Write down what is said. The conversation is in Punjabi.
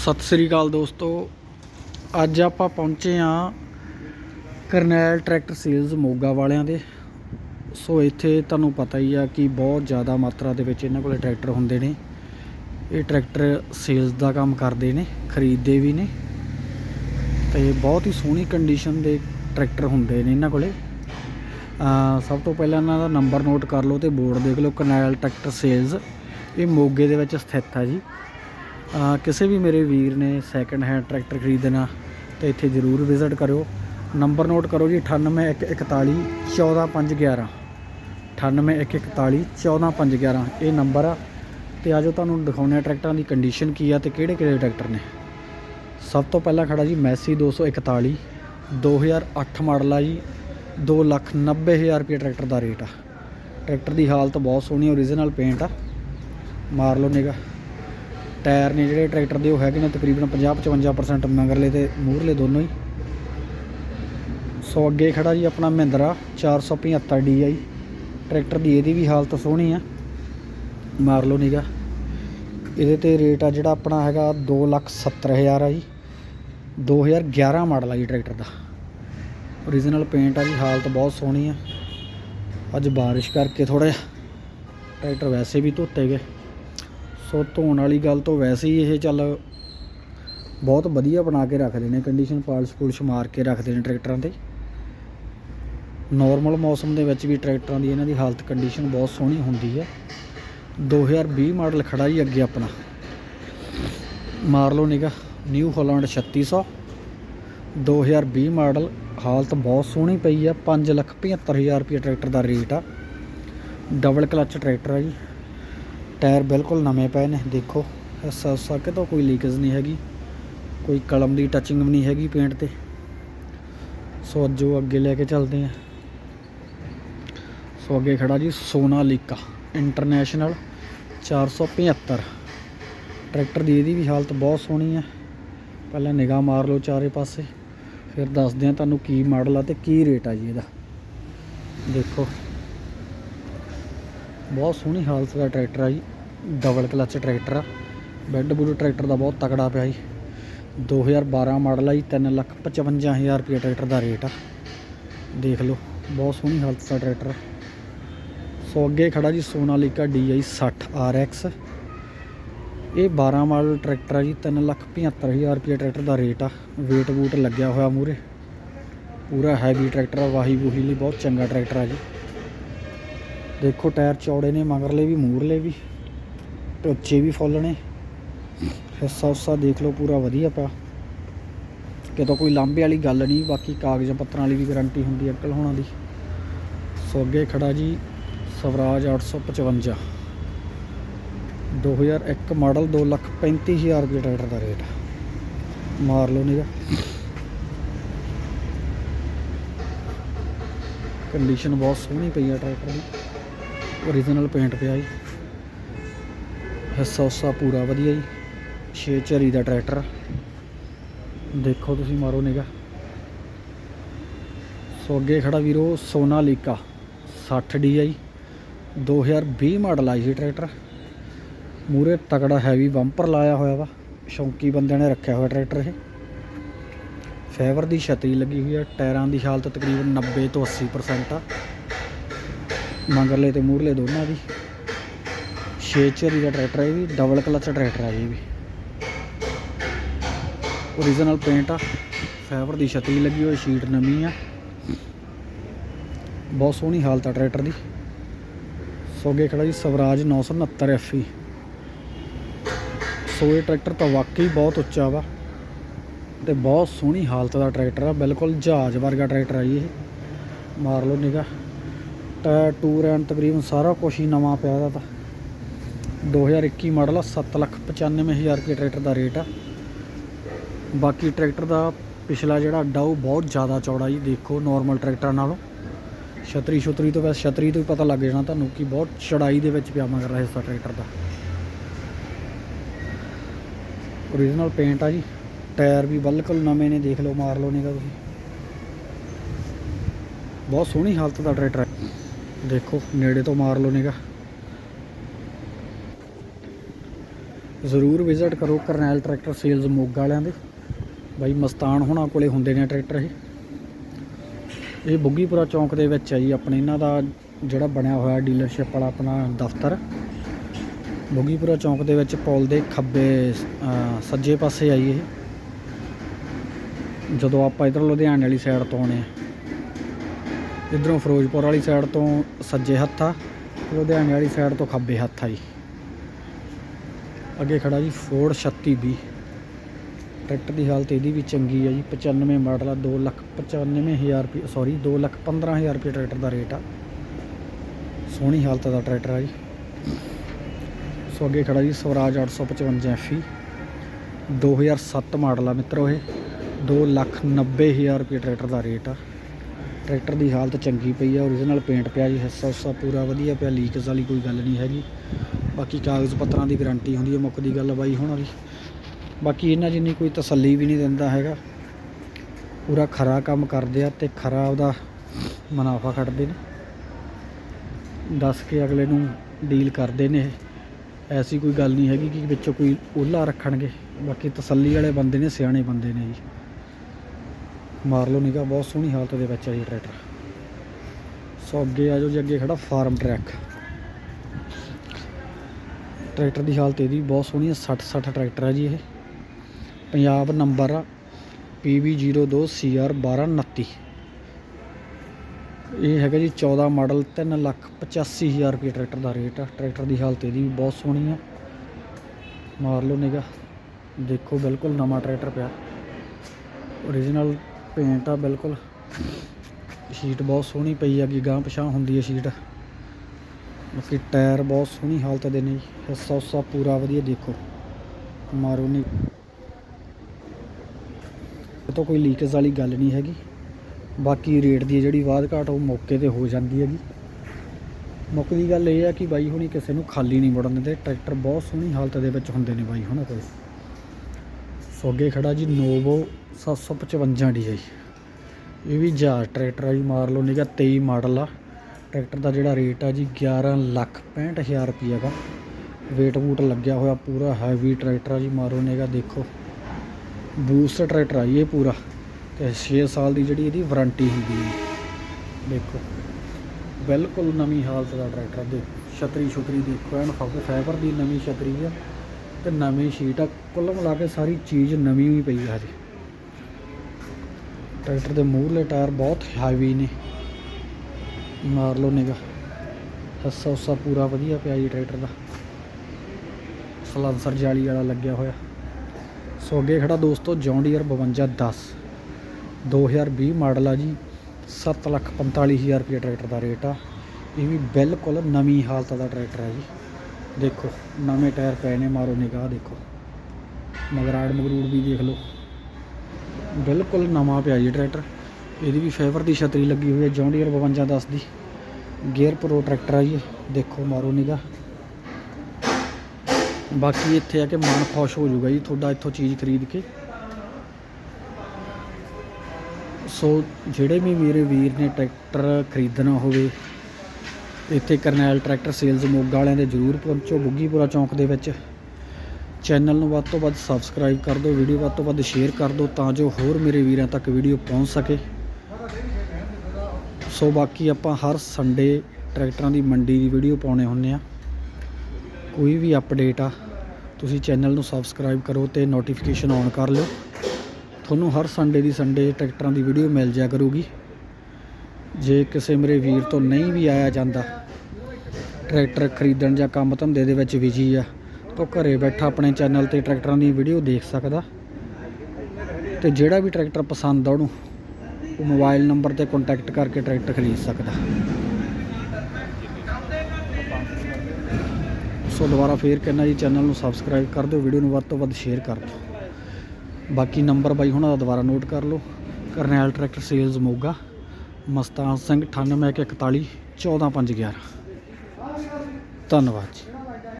ਸਤਿ ਸ੍ਰੀ ਅਕਾਲ ਦੋਸਤੋ। ਅੱਜ ਆਪਾਂ ਪਹੁੰਚੇ ਆ ਕਰਨੈਲ ਟਰੈਕਟਰ ਸੇਲਜ਼ ਮੋਗਾ ਵਾਲਿਆਂ ਦੇ। ਸੋ ਇੱਥੇ ਤੁਹਾਨੂੰ ਪਤਾ ਹੀ ਆ ਕਿ ਬਹੁਤ ਜ਼ਿਆਦਾ ਮਾਤਰਾ ਦੇ ਵਿੱਚ ਇਹਨਾਂ ਕੋਲੇ ਟਰੈਕਟਰ ਹੁੰਦੇ ਨੇ। ਇਹ ਟਰੈਕਟਰ ਸੇਲਜ਼ ਦਾ ਕੰਮ ਕਰਦੇ ਨੇ, ਖਰੀਦਦੇ ਵੀ ਨੇ। ਤੇ ਬਹੁਤ ਹੀ ਸੋਹਣੀ ਕੰਡੀਸ਼ਨ ਦੇ ਟਰੈਕਟਰ ਹੁੰਦੇ ਨੇ ਇਹਨਾਂ ਕੋਲੇ। ਸਭ ਤੋਂ ਪਹਿਲਾਂ ਇਹਨਾਂ ਦਾ ਨੰਬਰ ਨੋਟ ਕਰ ਲਓ ਤੇ ਬੋਰਡ ਦੇਖ ਲਓ, ਕਰਨੈਲ ਟਰੈਕਟਰ ਸੇਲਜ਼। ਇਹ ਮੋਗੇ ਦੇ ਵਿੱਚ ਸਥਿਤ ਆ ਜੀ। ਕਿਸੇ ਵੀ ਮੇਰੇ ਵੀਰ ਨੇ ਸੈਕੰਡ ਹੈਂਡ ਟਰੈਕਟਰ ਖਰੀਦਣਾ ਤਾਂ ਇੱਥੇ ਜ਼ਰੂਰ ਵਿਜ਼ਿਟ ਕਰਿਓ। ਨੰਬਰ ਨੋਟ ਕਰੋ ਜੀ 98141 14511 98141 14511 ਇਹ ਨੰਬਰ ਆ। ਤੇ ਆਜੋ ਤੁਹਾਨੂੰ ਦਿਖਾਉਂਦੇ ਆ ਟਰੈਕਟਰਾਂ ਦੀ ਕੰਡੀਸ਼ਨ ਕੀ ਆ ਤੇ ਕਿਹੜੇ ਕਿਹੜੇ ਟਰੈਕਟਰ ਨੇ। ਸਭ ਤੋਂ ਪਹਿਲਾਂ ਖੜਾ ਜੀ ਮੈਸੀ 241 2008 ਮਾਡਲ ਆ ਜੀ 290000 ਰੁਪਏ ਟਰੈਕਟਰ ਦਾ ਰੇਟ ਆ। ਟਰੈਕਟਰ ਦੀ ਹਾਲਤ ਬਹੁਤ ਸੋਹਣੀ ਓਰੀਜਨਲ ਪੇਂਟ ਆ। ਮਾਰ ਲਓ ਨਿਗਾ ਟਾਇਰ ਨੇ ਜਿਹੜੇ ਟਰੈਕਟਰ ਦੇ ਉਹ ਹੈਗੇ ਨੇ ਤਕਰੀਬਨ 50-55% ਮਗਰਲੇ ਤੇ ਮੂਹਰਲੇ ਦੋਨੋਂ ਹੀ। ਸੋ ਅੱਗੇ ਖੜਾ ਜੀ ਆਪਣਾ ਮਹਿੰਦਰਾ 475 DI ਟਰੈਕਟਰ ਦੀ ਇਹਦੀ ਵੀ ਹਾਲਤ ਸੋਹਣੀ ਆ। ਮਾਰ ਲਓ ਨਿਗਾ ਇਹਦੇ ਤੇ ਰੇਟ ਆ ਜਿਹੜਾ ਆਪਣਾ ਹੈਗਾ 270000 ਆ ਜੀ। 2011 ਮਾਡਲ ਆ ਜੀ ਟਰੈਕਟਰ ਦਾ। ਓਰੀਜਨਲ ਪੇਂਟ ਆ ਜੀ, ਹਾਲਤ ਬਹੁਤ ਸੋਹਣੀ ਆ। ਅੱਜ ਬਾਰਿਸ਼ ਕਰਕੇ ਥੋੜਾ ਜਿਹਾ ਟਰੈਕਟਰ ਵੈਸੇ ਵੀ ਧੋਤੇ ਗਏ। ਸੋ ਧੋਣ ਵਾਲੀ ਗੱਲ ਤੋਂ ਵੈਸੇ ਹੀ ਇਹ ਚੱਲ ਬਹੁਤ ਵਧੀਆ ਬਣਾ ਕੇ ਰੱਖਦੇ ਨੇ ਕੰਡੀਸ਼ਨ ਪਾਲਸ਼ ਪੂਲਸ਼ ਮਾਰ ਕੇ ਰੱਖਦੇ ਨੇ ਟਰੈਕਟਰਾਂ ਤੇ। ਨਾਰਮਲ ਮੌਸਮ ਦੇ ਵਿੱਚ ਵੀ ਟਰੈਕਟਰਾਂ ਦੀ ਇਹਨਾਂ ਦੀ ਹਾਲਤ ਕੰਡੀਸ਼ਨ ਬਹੁਤ ਸੋਹਣੀ ਹੁੰਦੀ ਹੈ। 2020 ਮਾਡਲ ਖੜਾ ਜੀ ਅੱਗੇ ਆਪਣਾ। ਮਾਰ ਲਓ ਨਿਗਾ ਨਿਊ ਹਾਲੈਂਡ 3600 2020 ਮਾਡਲ ਹਾਲਤ ਬਹੁਤ ਸੋਹਣੀ ਪਈ ਆ 575000 ਰੁਪਏ ਟਰੈਕਟਰ ਦਾ ਰੇਟ ਆ। ਡਬਲ ਕਲਚ ਟਰੈਕਟਰ ਆ ਜੀ। ਟਾਇਰ ਬਿਲਕੁਲ ਨਵੇਂ ਪਏ ਨੇ, ਦੇਖੋ। ਹਿੱਸਾ ਹੁੱਸਾ ਕਿਤੋਂ ਕੋਈ ਲੀਕੇਜ ਨਹੀਂ ਹੈਗੀ, ਕੋਈ ਕਲਮ ਦੀ ਟੱਚਿੰਗ ਵੀ ਨਹੀਂ ਹੈਗੀ ਪੇਂਟ ਤੇ। ਸੋ ਅੱਜ ਉਹ ਅੱਗੇ ਲੈ ਕੇ ਚੱਲਦੇ ਆ। ਸੋ ਅੱਗੇ ਖੜਾ ਜੀ ਸੋਨਾਲੀਕਾ ਇੰਟਰਨੈਸ਼ਨਲ 475 ਟਰੈਕਟਰ ਦੀ ਇਹਦੀ ਵੀ ਹਾਲਤ ਬਹੁਤ ਸੋਹਣੀ ਹੈ ਪਹਿਲਾਂ ਨਿਗਾਹ ਮਾਰ ਲਓ ਚਾਰੇ ਪਾਸੇ, ਫਿਰ ਦੱਸਦੇ ਆ ਤੁਹਾਨੂੰ ਕੀ ਮਾਡਲ ਆ ਤੇ ਕੀ ਰੇਟ ਆ ਜੀ ਇਹਦਾ। ਦੇਖੋ। ਬਹੁਤ ਸੋਹਣੀ ਹਾਲਤ ਦਾ ਟਰੈਕਟਰ ਆ ਜੀ ਡਬਲ ਕਲੱਚ ਟਰੈਕਟਰ ਆ। ਬੈੱਡ ਬੁੱਡ ਟਰੈਕਟਰ ਦਾ ਬਹੁਤ ਤਕੜਾ ਪਿਆ ਜੀ। 2012 ਮਾਡਲ ਆ ਜੀ 355000 ਰੁਪਏ ਟਰੈਕਟਰ ਦਾ ਰੇਟ ਆ। ਦੇਖ ਲਓ, ਬਹੁਤ ਸੋਹਣੀ ਹਾਲਤ ਦਾ ਟਰੈਕਟਰ ਸੋ ਅੱਗੇ ਖੜਾ ਜੀ ਸੋਨਾਲੀਕਾ DI 60 RX ਇਹ 12 ਮਾਡਲ ਟਰੈਕਟਰ ਆ ਜੀ 375000 ਰੁਪਏ ਟਰੈਕਟਰ ਦਾ ਰੇਟ ਆ। ਵੇਟ ਬੂਟ ਲੱਗਿਆ ਹੋਇਆ ਮੂਰੇ ਪੂਰਾ ਹੈਵੀ ਟਰੈਕਟਰ ਆ ਵਾਹੀ ਵੂਹੀ ਲਈ ਬਹੁਤ ਚੰਗਾ ਟਰੈਕਟਰ ਆ ਜੀ। ਦੇਖੋ, ਟਾਇਰ ਚੌੜੇ ਨੇ, ਮਗਰਲੇ ਵੀ ਮੂਰਲੇ ਵੀ ਤੇ ਉੱਚੇ ਵੀ ਫੁੱਲ ਨੇ। ਹਿੱਸਾ ਉਸਾ ਦੇਖ ਲਓ, ਪੂਰਾ ਵਧੀਆ ਪਿਆ। ਕਿਤੋਂ ਕੋਈ ਲਾਂਬੇ ਵਾਲੀ ਗੱਲ ਨਹੀਂ, ਬਾਕੀ ਕਾਗਜ਼ ਪੱਤਰਾਂ ਵਾਲੀ ਵੀ ਗਾਰੰਟੀ ਹੁੰਦੀ ਹੈ ਅੰਕਲ ਹੋਣਾ ਦੀ। ਸੋ ਅੱਗੇ ਖੜਾ ਜੀ, ਸਵਰਾਜ 855 2001 ਮਾਡਲ 235000 ਰੁਪਏ ਟਰੈਕਟਰ ਦਾ ਰੇਟ। ਮਾਰ ਲਓ ਨੀਗਾ ਕੰਡੀਸ਼ਨ ਬਹੁਤ ਸੋਹਣੀ ਪਈ ਆ ਟਰੈਕਟਰ ਦੀ। ਓਰੀਜਨਲ ਪੇਂਟ ਪਿਆ ਜੀ। ਹਿੱਸਾ ਉਸਾ ਪੂਰਾ ਵਧੀਆ ਜੀ। ਛੇ ਝਰੀ ਦਾ ਟਰੈਕਟਰ ਦੇਖੋ ਤੁਸੀਂ ਮਾਰੋ ਨਿਗਾ ਸੋ ਅੱਗੇ ਖੜਾ ਵੀਰੋ ਸੋਨਾ ਸੋਨਾਲੀਕਾ 60 DI 2020 ਮਾਡਲ ਆ ਜੀ ਟਰੈਕਟਰ ਮੂਰੇ ਤਕੜਾ ਹੈਵੀ ਬੰਪਰ ਲਾਇਆ ਹੋਇਆ ਵਾ। ਸ਼ੌਂਕੀ ਬੰਦਿਆਂ ਨੇ ਰੱਖਿਆ ਹੋਇਆ ਟਰੈਕਟਰ ਇਹ। ਫੈਵਰ ਦੀ ਛਤਰੀ ਲੱਗੀ ਹੋਈ ਆ, ਟਾਇਰਾਂ ਦੀ ਹਾਲਤ ਤਕਰੀਬਨ 90 ਤੋਂ 80% ਆ। ਮਗਰਲੇ ਤੇ ਮੂਰਲੇ ਦੋਨਾਂ ਦੀ। ਛੇ ਝਰੀ ਦਾ ਟਰੈਕਟਰ ਹੈ ਇਹ ਵੀ ਡਬਲ ਕਲਚ ਟਰੈਕਟਰ ਹੈ ਜੀ ਇਹ ਵੀ। ਓਰੀਜਨਲ ਪੇਂਟ ਆ ਫਾਈਬਰ ਦੀ ਛਤਰੀ ਲੱਗੀ ਹੋਈ ਸ਼ੀਟ ਨਵੀਂ ਆ। ਬਹੁਤ ਸੋਹਣੀ ਹਾਲਤ ਆ ਟਰੈਕਟਰ ਦੀ। ਸੋ ਅੱਗੇ ਖੜਾ ਜੀ, ਸਵਰਾਜ 969 FE ਸੋ ਇਹ ਟਰੈਕਟਰ ਤਾਂ ਵਾਕਈ ਬਹੁਤ ਉੱਚਾ ਵਾ ਤੇ ਬਹੁਤ ਸੋਹਣੀ ਹਾਲਤ ਦਾ ਟਰੈਕਟਰ ਆ, ਬਿਲਕੁਲ ਜਹਾਜ਼ ਵਰਗਾ ਟਰੈਕਟਰ ਆ ਜੀ ਇਹ। ਮਾਰ ਲਓ ਨਿਗਾ ਟਾਇਰ ਟੂਰ ਐਂਡ ਤਕਰੀਬਨ ਸਾਰਾ ਕੁਝ ਹੀ ਨਵਾਂ ਪਿਆ ਇਹਦਾ ਤਾਂ। 2021 ਮਾਡਲ ਆ 795000 ਰੁਪਏ ਟਰੈਕਟਰ ਦਾ ਰੇਟ ਆ। ਬਾਕੀ ਟਰੈਕਟਰ ਦਾ ਪਿਛਲਾ ਜਿਹੜਾ ਅੱਡਾ, ਉਹ ਬਹੁਤ ਜ਼ਿਆਦਾ ਚੌੜਾ ਜੀ, ਦੇਖੋ ਨਾਰਮਲ ਟਰੈਕਟਰਾਂ ਨਾਲੋਂ। ਛਤਰੀ ਛਤਰੀ ਤੋਂ ਵੈਸੇ ਛਤਰੀ ਤੋਂ ਹੀ ਪਤਾ ਲੱਗ ਜਾਣਾ ਤੁਹਾਨੂੰ ਕਿ ਬਹੁਤ ਚੜਾਈ ਦੇ ਵਿੱਚ ਪਿਆ ਮਗਰ ਹਿੱਸਾ ਟਰੈਕਟਰ ਦਾ ਓਰੀਜਨਲ ਪੇਂਟ ਆ ਜੀ ਟਾਇਰ ਵੀ ਬਿਲਕੁਲ ਨਵੇਂ ਨੇ, ਦੇਖ ਲਓ, ਮਾਰ ਲਓ ਨੇਗਾ ਤੁਸੀਂ। ਬਹੁਤ ਸੋਹਣੀ ਹਾਲਤ ਦਾ ਟਰੈਕਟਰ ਹੈ ਦੇਖੋ, ਨੇੜੇ ਤੋਂ ਮਾਰ ਲਓ ਨਹੀਂਗਾ ਜ਼ਰੂਰ ਵਿਜ਼ਿਟ ਕਰੋ ਕਰਨੈਲ ਟਰੈਕਟਰ ਸੇਲਜ਼ ਮੋਗਾ ਵਾਲਿਆਂ ਦੇ। ਬਾਈ, ਮਸਤਾਨ ਹੋਣਾ ਕੋਲੇ ਹੁੰਦੇ ਨੇ ਟਰੈਕਟਰ ਇਹ। ਇਹ ਬੁੱਗੀਪੁਰਾ ਚੌਂਕ ਦੇ ਵਿੱਚ ਹੈ ਜੀ ਆਪਣੇ। ਇਹਨਾਂ ਦਾ ਜਿਹੜਾ ਬਣਿਆ ਹੋਇਆ ਡੀਲਰਸ਼ਿਪ ਵਾਲਾ ਆਪਣਾ ਦਫ਼ਤਰ। ਬੁੱਗੀਪੁਰਾ ਚੌਂਕ ਦੇ ਵਿੱਚ ਪੁਲ ਦੇ ਖੱਬੇ ਸੱਜੇ ਪਾਸੇ ਆਈ ਇਹ। ਜਦੋਂ ਆਪਾਂ ਇਧਰ ਲੁਧਿਆਣੇ ਵਾਲੀ ਸਾਈਡ ਤੋਂ ਆਉਣੇ ਆ। ਇਧਰੋਂ ਫਿਰੋਜ਼ਪੁਰ ਵਾਲੀ ਸਾਈਡ ਤੋਂ ਸੱਜੇ ਹੱਥ ਆ ਲੁਧਿਆਣੇ ਵਾਲੀ ਸਾਈਡ ਤੋਂ ਖੱਬੇ ਹੱਥ ਆ ਜੀ। ਅੱਗੇ ਖੜਾ ਜੀ ਫੋਰਡ 3620 ਟਰੈਕਟਰ ਦੀ ਹਾਲਤ ਇਹਦੀ ਵੀ ਚੰਗੀ ਆ ਜੀ 95 ਮਾਡਲ ਆ 2 ਲੱਖ 95000 ਰੁਪਏ ਸੌਰੀ 2 ਲੱਖ 15000 ਰੁਪਏ ਟਰੈਕਟਰ ਦਾ ਰੇਟ ਆ। ਸੋਹਣੀ ਹਾਲਤ ਦਾ ਟਰੈਕਟਰ ਆ ਜੀ। ਸੋ ਅੱਗੇ ਖੜਾ ਜੀ ਸਵਰਾਜ 855 FE 2007 ਮਾਡਲ ਆ ਮਿੱਤਰੋ ਇਹ 2 ਲੱਖ 90000 ਰੁਪਏ ਟਰੈਕਟਰ ਦਾ ਰੇਟ ਆ। ਟਰੈਕਟਰ ਦੀ ਹਾਲਤ ਚੰਗੀ ਪਈ ਆ ਓਰੀਜਨਲ ਪੇਂਟ ਪਿਆ ਜੀ, ਹਿੱਸਾ ਹੁੱਸਾ ਪੂਰਾ ਵਧੀਆ ਪਿਆ ਲੀਕਸ ਵਾਲੀ ਕੋਈ ਗੱਲ ਨਹੀਂ ਹੈਗੀ। ਬਾਕੀ ਕਾਗਜ਼ ਪੱਤਰਾਂ ਦੀ ਗਾਰੰਟੀ ਹੁੰਦੀ ਹੈ ਮੁੱਕਦੀ ਗੱਲ ਬਾਈ ਹੁਣ ਵਾਲੀ ਬਾਕੀ ਇਹਨਾਂ ਜਿੰਨੀ ਕੋਈ ਤਸੱਲੀ ਵੀ ਨਹੀਂ ਦਿੰਦਾ ਹੈਗਾ। ਪੂਰਾ ਖਰਾ ਕੰਮ ਕਰਦੇ ਆ ਤੇ ਖਰਾ ਉਹਦਾ ਮੁਨਾਫਾ ਕੱਢਦੇ ਨੇ। ਦੱਸ ਕੇ ਅਗਲੇ ਨੂੰ ਡੀਲ ਕਰਦੇ ਨੇ ਇਹ। ਐਸੀ ਕੋਈ ਗੱਲ ਨਹੀਂ ਹੈਗੀ ਕਿ ਵਿੱਚੋਂ ਕੋਈ ਓਲਾ ਰੱਖਣਗੇ। ਬਾਕੀ ਤਸੱਲੀ ਵਾਲੇ ਬੰਦੇ ਨੇ, ਸਿਆਣੇ ਬੰਦੇ ਨੇ ਜੀ। ਮਾਰ ਲਓ ਨਿਗਾ ਬਹੁਤ ਸੋਹਣੀ ਹਾਲਤ ਦੇ ਵਿੱਚ ਆ ਜੀ ਟਰੈਕਟਰ। ਸੋ ਅੱਗੇ ਆ ਜਾਓ ਜੀ, ਅੱਗੇ ਖੜਾ ਫਾਰਮ ਟਰੈਕ। ਟਰੈਕਟਰ ਦੀ ਹਾਲਤ ਇਹਦੀ ਬਹੁਤ ਸੋਹਣੀ ਹੈ 60 60 ਟਰੈਕਟਰ ਹੈ ਜੀ ਇਹ। ਪੰਜਾਬ ਨੰਬਰ ਆ PB02 CR 1229 ਇਹ ਹੈਗਾ ਜੀ 14 ਮਾਡਲ 3 ਲੱਖ 85000 ਰੁਪਏ ਟਰੈਕਟਰ ਦਾ ਰੇਟ ਆ। ਟਰੈਕਟਰ ਦੀ ਹਾਲਤ ਇਹਦੀ ਵੀ ਬਹੁਤ ਸੋਹਣੀ ਆ। ਮਾਰ ਲਓ ਨਿਗਾ ਦੇਖੋ ਬਿਲਕੁਲ ਨਵਾਂ ਟਰੈਕਟਰ ਪਿਆ। ਓਰੀਜਨਲ ਪੇਂਟ ਆ ਬਿਲਕੁਲ। ਸ਼ੀਟ ਬਹੁਤ ਸੋਹਣੀ ਪਈ ਆ ਗਾਂ ਪਛਾਂ ਹੁੰਦੀ ਹੈ ਸ਼ੀਟ। ਬਾਕੀ ਟਾਇਰ ਬਹੁਤ ਸੋਹਣੀ ਹਾਲਤ ਦੇ ਨੇ ਜੀ। ਹਿੱਸਾ ਹੁੱਸਾ ਪੂਰਾ ਵਧੀਆ ਦੇਖੋ। ਮਾਰੋ ਨਹੀਂ ਤਾਂ ਕੋਈ ਲੀਕੇਜ ਵਾਲੀ ਗੱਲ ਨਹੀਂ ਹੈਗੀ। ਬਾਕੀ ਰੇਟ ਦੀ ਜਿਹੜੀ ਵਾਧ ਘਾਟ ਉਹ ਮੌਕੇ ਤੇ ਹੋ ਜਾਂਦੀ ਹੈਗੀ। ਮੁੱਖ ਦੀ ਗੱਲ ਇਹ ਆ ਕਿ ਬਾਈ ਹੁਣੀ ਕਿਸੇ ਨੂੰ ਖਾਲੀ ਨਹੀਂ ਮੁੜਨ ਦਿੰਦੇ। ਟਰੈਕਟਰ ਬਹੁਤ ਸੋਹਣੀ ਹਾਲਤ ਦੇ ਵਿੱਚ ਹੁੰਦੇ ਨੇ ਬਾਈ ਹੁਣਾਂ ਕੋਲ ਸੋ ਅੱਗੇ ਖੜਾ ਜੀ ਨੋਵੋ 755 ਡੀ ਇਹ ਵੀ ਜਹਾਜ਼ ਟਰੈਕਟਰ ਆ ਜੀ, ਮਾਰ ਲਓ ਨਿਗਾ 23 ਮਾਡਲ ਆ। ਟਰੈਕਟਰ ਦਾ ਜਿਹੜਾ ਰੇਟ ਆ ਜੀ 11 ਲੱਖ 65000 ਰੁਪਏ ਦਾ ਵੇਟ ਵੂਟ ਲੱਗਿਆ ਹੋਇਆ ਪੂਰਾ ਹੈਵੀ ਟਰੈਕਟਰ ਆ ਜੀ, ਮਾਰੋ ਨਿਗਾ ਦੇਖੋ। ਬੂਸਟ ਟਰੈਕਟਰ ਆ ਜੀ ਇਹ ਪੂਰਾ। ਤੇ 6 ਸਾਲ ਦੀ ਜਿਹੜੀ ਇਹਦੀ ਵਾਰੰਟੀ ਹੁੰਦੀ ਹੈ ਦੇਖੋ, ਬਿਲਕੁਲ ਨਵੀਂ ਹਾਲਤ ਦਾ ਟਰੈਕਟਰ ਦੇ ਛਤਰੀ ਛੁਤਰੀ ਦੇਖੋ, ਐਨ ਫਾਬਰ ਫਾਈਬਰ ਦੀ ਨਵੀਂ ਛਤਰੀ ਆ। ਤੇ ਨਵੀਂ ਸ਼ੀਟ ਆ ਕੁੱਲ ਮਿਲਾ ਕੇ ਸਾਰੀ ਚੀਜ਼ ਨਵੀਂ ਹੋਈ ਪਈ ਆ ਜੀ ਟਰੈਕਟਰ ਦੇ ਮੂਹਰਲੇ ਟਾਇਰ ਬਹੁਤ ਹੈਵੀ ਨੇ। ਮਾਰ ਲਓ ਨਿਗਾ ਹੱਸਾ ਹੁੱਸਾ ਪੂਰਾ ਵਧੀਆ ਪਿਆ ਜੀ ਟਰੈਕਟਰ ਦਾ। ਸਲਾਂਸਰ ਜਾਲੀ ਵਾਲਾ ਲੱਗਿਆ ਹੋਇਆ। ਸੋ ਅੱਗੇ ਖੜਾ ਦੋਸਤੋ ਜੌਂਡੀਅਰ 5210 2020 ਮਾਡਲ ਆ ਜੀ। 745000 ਰੁਪਏ ਟਰੈਕਟਰ ਦਾ ਰੇਟ ਆ। ਇਹ ਵੀ ਬਿਲਕੁਲ ਨਵੀਂ ਹਾਲਤ ਦਾ ਟਰੈਕਟਰ ਹੈ ਜੀ। ਦੇਖੋ, ਨਵੇਂ ਟਾਇਰ ਪਏ ਨੇ, ਮਾਰੋ ਨਿਗਾਹ ਦੇਖੋ। ਮਗਰਾੜ ਮਗਰੂੜ ਵੀ ਦੇਖ ਲਓ। ਬਿਲਕੁਲ ਨਵਾਂ ਪਿਆ ਜੀ ਟਰੈਕਟਰ। ਇਹਦੀ ਵੀ ਫੇਵਰ ਦੀ ਛਤਰੀ ਲੱਗੀ ਹੋਈ ਹੈ ਜੌਂਡੀਅਰ 5210 ਦੀ। ਗੇਅਰ ਪ੍ਰੋ ਟਰੈਕਟਰ ਆ ਜੀ, ਦੇਖੋ, ਮਾਰੋ ਨਿਗਾਹ। ਬਾਕੀ ਇੱਥੇ ਆ ਕੇ ਮਨ ਖੁਸ਼ ਹੋ ਜਾਊਗਾ ਜੀ, ਤੁਹਾਡਾ ਇੱਥੋਂ ਚੀਜ਼ ਖਰੀਦ ਕੇ। ਸੋ, ਜਿਹੜੇ ਵੀ ਮੇਰੇ ਵੀਰ ਨੇ ਟਰੈਕਟਰ ਖਰੀਦਣਾ ਹੋਵੇ ਇੱਥੇ ਕਰਨੈਲ ਟਰੈਕਟਰ ਸੇਲਜ਼ ਮੋਗਾ ਵਾਲਿਆਂ ਦੇ ਜਰੂਰ ਪਹੁੰਚੋ ਬੁੱਗੀਪੁਰਾ ਚੌਂਕ ਦੇ ਵਿੱਚ। ਚੈਨਲ ਨੂੰ ਵੱਧ ਤੋਂ ਵੱਧ ਸਬਸਕ੍ਰਾਈਬ ਕਰ ਦਿਓ ਵੀਡੀਓ ਵੱਧ ਤੋਂ ਵੱਧ ਸ਼ੇਅਰ ਕਰ ਦਿਓ ਤਾਂ ਜੋ ਹੋਰ ਮੇਰੇ ਵੀਰਾਂ ਤੱਕ ਵੀਡੀਓ ਪਹੁੰਚ ਸਕੇ। ਸੋ ਬਾਕੀ ਆਪਾਂ ਹਰ ਸੰਡੇ ਟਰੈਕਟਰਾਂ ਦੀ ਮੰਡੀ ਦੀ ਵੀਡੀਓ ਪਾਉਣੇ ਹੁੰਨੇ ਆ। ਕੋਈ ਵੀ ਅਪਡੇਟ ਆ, ਤੁਸੀਂ ਚੈਨਲ ਨੂੰ ਸਬਸਕ੍ਰਾਈਬ ਕਰੋ ਤੇ ਨੋਟੀਫਿਕੇਸ਼ਨ ਔਨ ਕਰ ਲਿਓ। ਤੁਹਾਨੂੰ ਹਰ ਸੰਡੇ ਦੀ ਸੰਡੇ ਟਰੈਕਟਰਾਂ ਦੀ ਵੀਡੀਓ ਮਿਲ ਜਾਇਆ ਕਰੂਗੀ। ਜੇ ਕਿਸੇ ਮੇਰੇ ਵੀਰ ਤੋਂ ਨਹੀਂ ਵੀ ਆਇਆ ਜਾਂਦਾ, ਟਰੈਕਟਰ ਖਰੀਦਣ ਜਾਂ ਕੰਮ ਧੰਦੇ ਦੇ ਵਿੱਚ ਵਿਜ਼ੀ ਆ, ਤਾਂ ਘਰੇ ਬੈਠਾ ਆਪਣੇ ਚੈਨਲ ਤੇ ਟਰੈਕਟਰਾਂ ਦੀ ਵੀਡੀਓ ਦੇਖ ਸਕਦਾ। ਤੇ ਜਿਹੜਾ ਵੀ ਟਰੈਕਟਰ ਪਸੰਦ ਆ ਉਹਨੂੰ, ਉਹ ਮੋਬਾਈਲ ਨੰਬਰ ਤੇ ਕੰਟੈਕਟ ਕਰਕੇ ਟਰੈਕਟਰ ਖਰੀਦ ਸਕਦਾ। ਸੋ ਦੁਬਾਰਾ ਫੇਰ ਕਹਿੰਦਾ ਜੀ ਚੈਨਲ ਨੂੰ ਸਬਸਕ੍ਰਾਈਬ ਕਰ ਦਿਓ ਵੀਡੀਓ ਨੂੰ ਵੱਧ ਤੋਂ ਵੱਧ ਸ਼ੇਅਰ ਕਰ ਦਿਓ। ਬਾਕੀ ਨੰਬਰ ਬਾਈ ਹੁਣਾਂ ਦਾ ਦੁਬਾਰਾ ਨੋਟ ਕਰ ਲਓ। Karnail tractor sales Moga. Mastan Singh 9841 14511 ਧੰਨਵਾਦ ਜੀ।